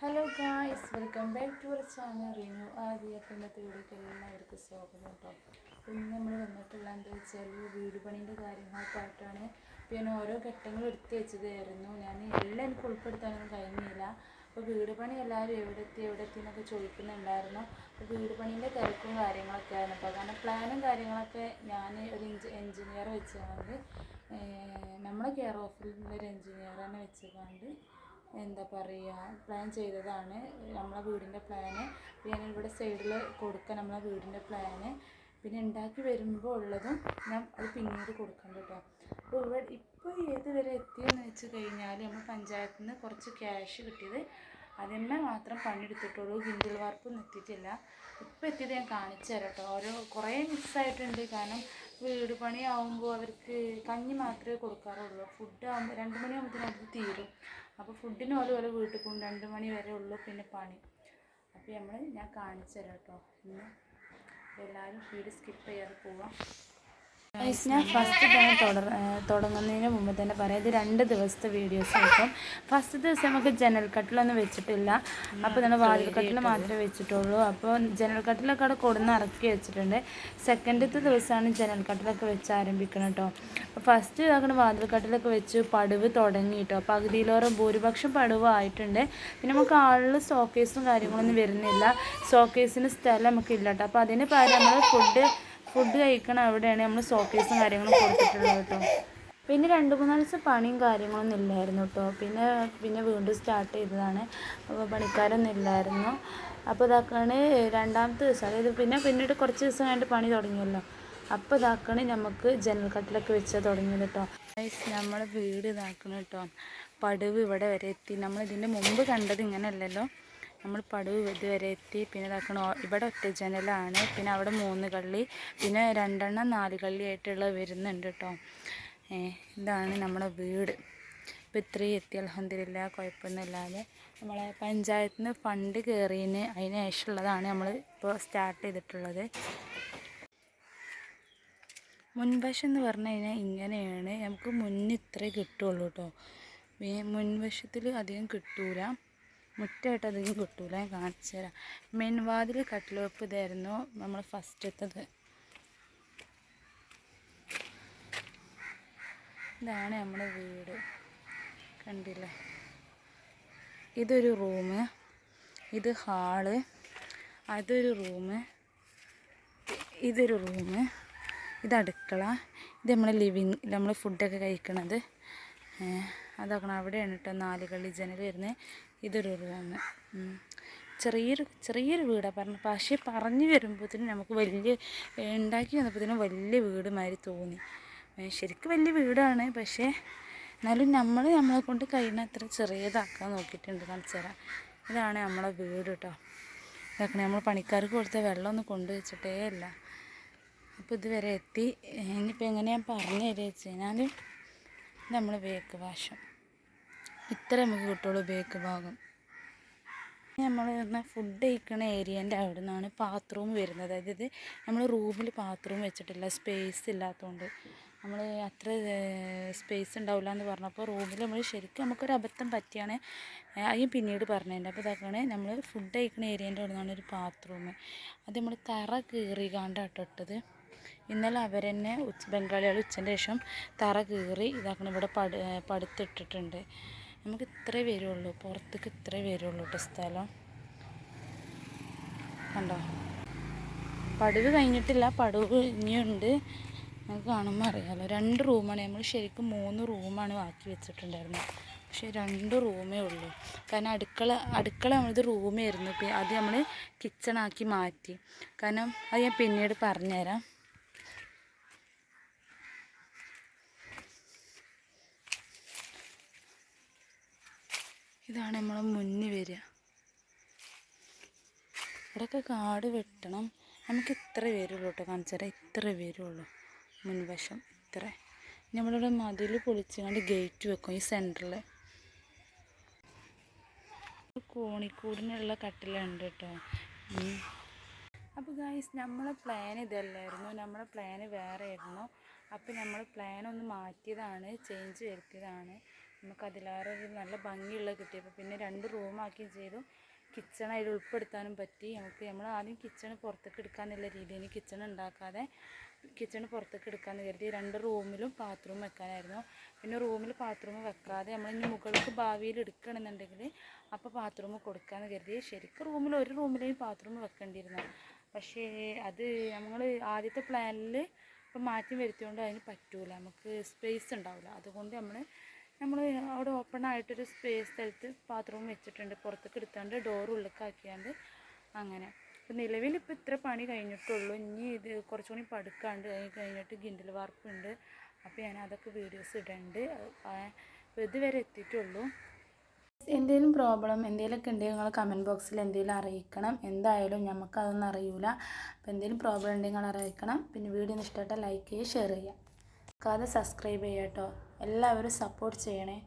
Hello guys welcome back to our channel Rinu ആദ്യ ഇന്നത്തെ വീഡിയോക്ക് എല്ലാവർക്കും സ്വാഗതം കേട്ടോ. ഇന്ന് നമ്മൾ വന്നിട്ടുള്ള എന്താ വെച്ചാൽ വീട് പണീന്റെ കാര്യങ്ങൾക്കായിട്ടാണ് പിന്നെ ഓരോ ഘട്ടങ്ങൾ എടുത്തു വെച്ചതായിരുന്നു. ഞാൻ എല്ലാം എനിക്ക് ഉൾപ്പെടുത്താനൊന്നും കഴിഞ്ഞില്ല. അപ്പോൾ വീട് പണി എല്ലാവരും എവിടെ എത്തി എവിടെ എത്തി എന്നൊക്കെ ചോദിക്കുന്നുണ്ടായിരുന്നു. അപ്പോൾ വീട് പണീന്റെ തിരക്കും കാര്യങ്ങളൊക്കെ ആയിരുന്നു അപ്പോൾ കാരണം പ്ലാനും കാര്യങ്ങളൊക്കെ ഞാൻ ഒരു എഞ്ചി എഞ്ചിനീയർ വെച്ചുകൊണ്ട് നമ്മളെ കെയർ ഓഫീസിന്റെ ഒരു എഞ്ചിനീയറിനെ വെച്ചുകൊണ്ട് എന്താ പറയുക പ്ലാൻ ചെയ്തതാണ്. നമ്മളെ വീടിന്റെ പ്ലാന് ഞാൻ ഇവിടെ സൈഡിൽ കൊടുക്കുക നമ്മളെ വീടിന്റെ പ്ലാന് പിന്നെ ഉണ്ടാക്കി വരുമ്പോൾ ഉള്ളതും ഞാൻ അത് പിന്നീട് കൊടുക്കണം കേട്ടോ. അപ്പോൾ ഇവിടെ ഇപ്പോൾ ഏത് വരെ എത്തിയെന്ന് വെച്ച് കഴിഞ്ഞാൽ നമ്മൾ പഞ്ചായത്തിൽ നിന്ന് കുറച്ച് ക്യാഷ് കിട്ടിയത് അതിന്മേ മാത്രം പണിയെടുത്തിട്ടുള്ളൂ. ഗിൻഡിൽ വാർപ്പൊന്നും എത്തിയിട്ടില്ല. ഇപ്പോൾ എത്തിയത് ഞാൻ കാണിച്ചു തരാം കേട്ടോ. ഓരോ കുറേ മിസ്സായിട്ടുണ്ട് കാരണം വീട് പണിയാവുമ്പോൾ അവർക്ക് കഞ്ഞി മാത്രമേ കൊടുക്കാറുള്ളൂ. ഫുഡ് ആകുമ്പോൾ രണ്ട് മണിയാകുമ്പോഴത്തേനും അത് തീരും. അപ്പോൾ ഫുഡിന് പോലും ഓരോ വീട്ടിൽ പോകും. രണ്ട് മണി വരെ ഉള്ളൂ പിന്നെ പണി. അപ്പോൾ നമ്മൾ ഞാൻ കാണിച്ചു തരാം കേട്ടോ ഇന്ന് എല്ലാവരും വീട് സ്കിപ്പ് ചെയ്യാതെ പോവാം. ഞാൻ ഫസ്റ്റ് തന്നെ തുടർ തുടങ്ങുന്നതിന് മുമ്പ് തന്നെ പറയാം. ഇത് രണ്ട് ദിവസത്തെ വീഡിയോസ് ആയിരിക്കും ഫസ്റ്റ് ദിവസം നമുക്ക് ജനൽ കട്ടിലൊന്നും വെച്ചിട്ടില്ല. അപ്പോൾ നമ്മൾ വാതിൽ കട്ടിൽ മാത്രമേ വെച്ചിട്ടുള്ളൂ. അപ്പോൾ ജനൽ കട്ടിലൊക്കെ അവിടെ കൊടുന്ന് ഇറക്കി വെച്ചിട്ടുണ്ട്. സെക്കൻഡത്തെ ദിവസമാണ് ജനൽ കട്ടിലൊക്കെ വെച്ച് ആരംഭിക്കണം കേട്ടോ അപ്പോൾ ഫസ്റ്റ് ഇതാക്കണ വാതിൽ കട്ടിലൊക്കെ വെച്ച് പടുവ് തുടങ്ങി കേട്ടോ പകുതിയിലോറെ ഭൂരിപക്ഷം പടുവ് ആയിട്ടുണ്ട്. പിന്നെ നമുക്ക് ആളിൽ സ്റ്റോക്കേസും കാര്യങ്ങളൊന്നും വരുന്നില്ല. സോക്കേസിന് സ്ഥലം നമുക്ക് ഇല്ല കേട്ടോ അപ്പോൾ അതിന് പകരം നമ്മൾ ഫുഡ് ഫുഡ് കഴിക്കണം അവിടെയാണ് നമ്മൾ സോക്കേസും കാര്യങ്ങളും കൊടുത്തിട്ടുള്ളത് കേട്ടോ. പിന്നെ രണ്ട് മൂന്ന് ദിവസം പണിയും കാര്യങ്ങളൊന്നും ഇല്ലായിരുന്നു കേട്ടോ. പിന്നെ പിന്നെ വീണ്ടും സ്റ്റാർട്ട് ചെയ്തതാണ്. അപ്പോൾ പണിക്കാരൊന്നും ഇല്ലായിരുന്നു. അപ്പോൾ ഇതാക്കാണ് രണ്ടാമത്തെ ദിവസം. അതായത് പിന്നെ പിന്നീട് കുറച്ച് ദിവസം കഴിഞ്ഞിട്ട് പണി തുടങ്ങിയല്ലോ. അപ്പോൾ ഇതാക്കാണ് നമുക്ക് ജനൽ കട്ടിലൊക്കെ വെച്ച് തുടങ്ങിയത് കേട്ടോ. നമ്മൾ വീട് ഇതാക്കണം കേട്ടോ. പടുവ് ഇവിടെ വരെ എത്തി. നമ്മൾ ഇതിന്റെ മുമ്പ് കണ്ടത് ഇങ്ങനെയല്ലല്ലോ. നമ്മൾ പടവ് ഇതുവരെ എത്തി. പിന്നെ ഇതാക്കണ ഇവിടെ ഒറ്റ ജനലാണ്. പിന്നെ അവിടെ മൂന്ന് കള്ളി പിന്നെ രണ്ടെണ്ണം നാല് കള്ളി ആയിട്ടുള്ള വരുന്നുണ്ട് കേട്ടോ. ഇതാണ് നമ്മുടെ വീട്. ഇപ്പോൾ ഇത്രയും എത്തി അലഹമില്ല കുഴപ്പമൊന്നുമില്ലാതെ. നമ്മളെ പഞ്ചായത്തിന് ഫണ്ട് കയറിയതിന് അതിന് ശേഷമുള്ളതാണ് നമ്മൾ ഇപ്പോൾ സ്റ്റാർട്ട് ചെയ്തിട്ടുള്ളത്. മുൻവശം എന്ന് പറഞ്ഞു കഴിഞ്ഞാൽ ഇങ്ങനെയാണ്. നമുക്ക് മുന്നിത്രേ കിട്ടുള്ളൂ കേട്ടോ. മുൻവശത്തിൽ അധികം കിട്ടൂല. മുറ്റമായിട്ട് അധികം കിട്ടൂല. ഞാൻ കാണിച്ചു തരാം. മെൻവാതിൽ കട്ടിലുവെപ്പ് ഇതായിരുന്നു നമ്മൾ ഫസ്റ്റത്തത് ഇതാണ് നമ്മുടെ വീട്. കണ്ടില്ലേ? ഇതൊരു റൂമ്. ഇത് ഹാൾ. അതൊരു റൂമ്. ഇതൊരു റൂമ്. ഇത് അടുക്കള. ഇത് നമ്മുടെ ലിവിങ് നമ്മൾ ഫുഡൊക്കെ കഴിക്കണത്. അതാക്കണം അവിടെയാണ് കേട്ടോ നാല് കളി ജനൽ വരുന്നത് ഇതൊരു റൂമ്. ചെറിയൊരു ചെറിയൊരു വീടാണ് പറഞ്ഞു പക്ഷേ പറഞ്ഞു വരുമ്പോഴത്തേനും നമുക്ക് വലിയ ഉണ്ടാക്കി വന്നപ്പോഴത്തേനും വലിയ വീട് മാതിരി തോന്നി. ശരിക്കും വലിയ വീടാണ്. പക്ഷേ എന്നാലും നമ്മൾ നമ്മളെ കൊണ്ട് കഴിയുന്ന അത്ര ചെറിയതാക്കാൻ നോക്കിയിട്ടുണ്ട് കാണിച്ചു ഇതാണ് നമ്മളെ വീട് കേട്ടോ ഇതാക്കണേ നമ്മൾ പണിക്കാർക്ക് കൊടുത്ത വെള്ളമൊന്നും കൊണ്ടു വെച്ചിട്ടേ അല്ല. അപ്പോൾ ഇതുവരെ എത്തി. ഇനിയിപ്പോൾ എങ്ങനെയാണ് പറഞ്ഞു തരിക വെച്ച്. കഴിഞ്ഞാൽ നമ്മൾ വേക്ക് വാഷം ഇത്ര നമുക്ക് കിട്ടുള്ളൂ ബേക്ക് ഭാഗം നമ്മൾ പറഞ്ഞാൽ ഫുഡ് കഴിക്കുന്ന ഏരിയന്റെ അവിടെ നിന്നാണ് ബാത്റൂം വരുന്നത്. അതായത് നമ്മൾ റൂമിൽ ബാത്റൂം വെച്ചിട്ടില്ല സ്പേസ് ഇല്ലാത്തതുകൊണ്ട് നമ്മൾ അത്ര സ്പേസ് ഉണ്ടാവില്ല എന്ന് പറഞ്ഞപ്പോൾ റൂമിൽ നമ്മൾ ശരിക്കും നമുക്കൊരു അബദ്ധം പറ്റിയാണ്. അതിന് പിന്നീട് പറഞ്ഞതിന്റെ അപ്പോൾ ഇതാക്കണേ നമ്മൾ ഫുഡ് കഴിക്കുന്ന ഏരിയന്റെ അവിടെ നിന്നാണ് ഒരു ബാത്റൂം അത് നമ്മൾ തറ കീറി ഇട്ടത്. ഇന്നലെ അവർ അവരെന്നെ ഉച്ച ബംഗാളികൾ ഉച്ചന്റെ ശേഷം തറ കീറി ഇതാക്കണം ഇവിടെ പടു പടുത്തിട്ടിട്ടുണ്ട്. നമുക്ക് ഇത്രേ വരുള്ളൂ. പുറത്തേക്ക് ഇത്രേ വരുള്ളൂ കേട്ടോ സ്ഥലം. കണ്ടോ? പടുവ് കഴിഞ്ഞിട്ടില്ല. പടുവ് ഇനിയുണ്ട്. നമുക്ക് കാണുമ്പോൾ അറിയാമല്ലോ രണ്ട് റൂമാണ്. നമ്മൾ ശരിക്കും മൂന്ന് റൂമാണ് ബാക്കി വെച്ചിട്ടുണ്ടായിരുന്നത്. പക്ഷേ രണ്ട് റൂമേ ഉള്ളൂ. കാരണം അടുക്കള അടുക്കള നമ്മളത് റൂമായിരുന്നു. അത് നമ്മൾ കിച്ചണാക്കി മാറ്റി. കാരണം അത് ഞാൻ പിന്നീട് പറഞ്ഞുതരാം. ഇതാണ് നമ്മളെ മുന്നിൽ വരിക. ഇവിടെയൊക്കെ കാട് വെട്ടണം. നമുക്ക് ഇത്ര വരുള്ളൂ കേട്ടോ കാണിച്ചാൽ ഇത്ര വരുള്ളൂ. മുൻവശം ഇത്ര. നമ്മളിവിടെ മതിൽ പൊളിച്ചുകൊണ്ട് ഗേറ്റ് വെക്കും ഈ സെന്ററിൽ കോണിക്കൂടിനുള്ള കട്ടിലുണ്ട് കേട്ടോ. അപ്പോൾ ഗായ്സ് നമ്മളെ പ്ലാൻ ഇതല്ലായിരുന്നു. നമ്മളെ പ്ലാൻ വേറെ ആയിരുന്നു. അപ്പോൾ നമ്മൾ പ്ലാൻ ഒന്ന് മാറ്റിയതാണ്. ചേഞ്ച് വരുത്തിയതാണ്. നമുക്ക് അതിലേറെ ഒരു നല്ല ഭംഗിയുള്ള കിട്ടിയപ്പോൾ പിന്നെ രണ്ട് റൂമാക്കുകയും ചെയ്തു. കിച്ചൺ അതിൽ ഉൾപ്പെടുത്താനും പറ്റി. നമുക്ക് നമ്മൾ ആദ്യം കിച്ചൺ പുറത്തേക്ക് എടുക്കാമെന്നുള്ള രീതിയിൽ കിച്ചൺ ഉണ്ടാക്കാതെ കിച്ചൺ പുറത്തേക്ക് എടുക്കാമെന്ന് കരുതി രണ്ട് റൂമിലും ബാത്റൂം വെക്കാനായിരുന്നു. പിന്നെ റൂമിൽ ബാത്റൂം വെക്കാതെ നമ്മൾ ഇനി മുകൾക്ക് ഭാവിയിൽ എടുക്കണമെന്നുണ്ടെങ്കിൽ അപ്പോൾ ബാത്റൂം കൊടുക്കാമെന്ന് കരുതി. ശരിക്കും റൂമിൽ ഒരു റൂമിലേയും ബാത്റൂം വെക്കേണ്ടിയിരുന്നു. പക്ഷേ അത് നമ്മൾ ആദ്യത്തെ പ്ലാനിൽ ഇപ്പം മാറ്റി വരുത്തിയോണ്ട് അതിന് പറ്റൂല. നമുക്ക് സ്പേസ് ഉണ്ടാവില്ല അതുകൊണ്ട് നമ്മൾ നമ്മൾ അവിടെ ഓപ്പൺ ആയിട്ടൊരു സ്പേസ് സ്ഥലത്ത് ബാത്റൂം വെച്ചിട്ടുണ്ട്. പുറത്തേക്ക് എടുത്താണ്ട് ഡോർ ഉള്ളിലേക്കാക്കിയാണ്ട് അങ്ങനെ. ഇപ്പം നിലവിൽ ഇപ്പോൾ ഇത്ര പണി കഴിഞ്ഞിട്ടുള്ളൂ. ഇനി ഇത് കുറച്ചുകൂടി പടുക്കാണ്ട് അത് കഴിഞ്ഞിട്ട് ഗിൻഡിൽ വാർപ്പുണ്ട്. അപ്പോൾ ഞാൻ അതൊക്കെ വീഡിയോസ് അപ്പോൾ ഇതുവരെ എത്തിയിട്ടുള്ളൂ. എന്തെങ്കിലും പ്രോബ്ലം എന്തെങ്കിലുമൊക്കെ ഉണ്ടെങ്കിൽ നിങ്ങൾ കമന്റ് ബോക്സിൽ എന്തെങ്കിലും അറിയിക്കണം. എന്തായാലും നമുക്ക് അതൊന്നും അറിയൂല. അപ്പോൾ എന്തെങ്കിലും പ്രോബ്ലം ഉണ്ടെങ്കിൽ നിങ്ങൾ അറിയിക്കണം. പിന്നെ വീഡിയോ ഇഷ്ടമായിട്ട് ലൈക്ക് ചെയ്യുക ഷെയർ ചെയ്യുക. അത് സബ്സ്ക്രൈബ് ചെയ്യാം കേട്ടോ എല്ലാവരും സപ്പോർട്ട് ചെയ്യണേ.